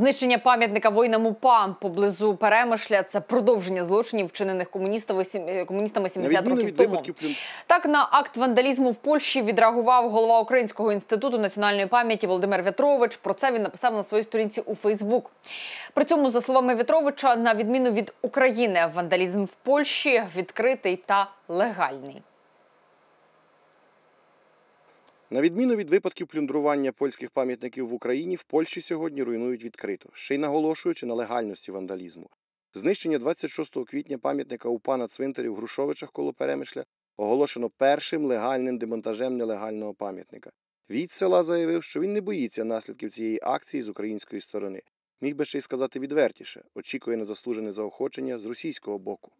Знищення пам'ятника воїнам УПА поблизу Перемишля це продовження злочинів, вчинених комуністами сім- комуністами 70 років тому. Так на акт вандалізму в Польщі відреагував голова Українського інституту національної пам'яті Володимир В'ятрович. Про це він написав на своїй сторінці у Фейсбук. При цьому, за словами В'ятровича, на відміну від України, вандалізм в Польщі відкритий та легальний. На відміну від випадків плюндрування польських пам'ятників в Україні, в Польщі сьогодні руйнують відкрито, ще й наголошуючи на легальності вандалізму. Знищення 26 квітня пам'ятника УПА на цвинтарі в Грушовичах коло Перемишля оголошено першим легальним демонтажем нелегального пам'ятника. Від села заявив, що він не боїться наслідків цієї акції з української сторони. Міг би ще й сказати відвертіше, очікує на заслужене заохочення з російського боку.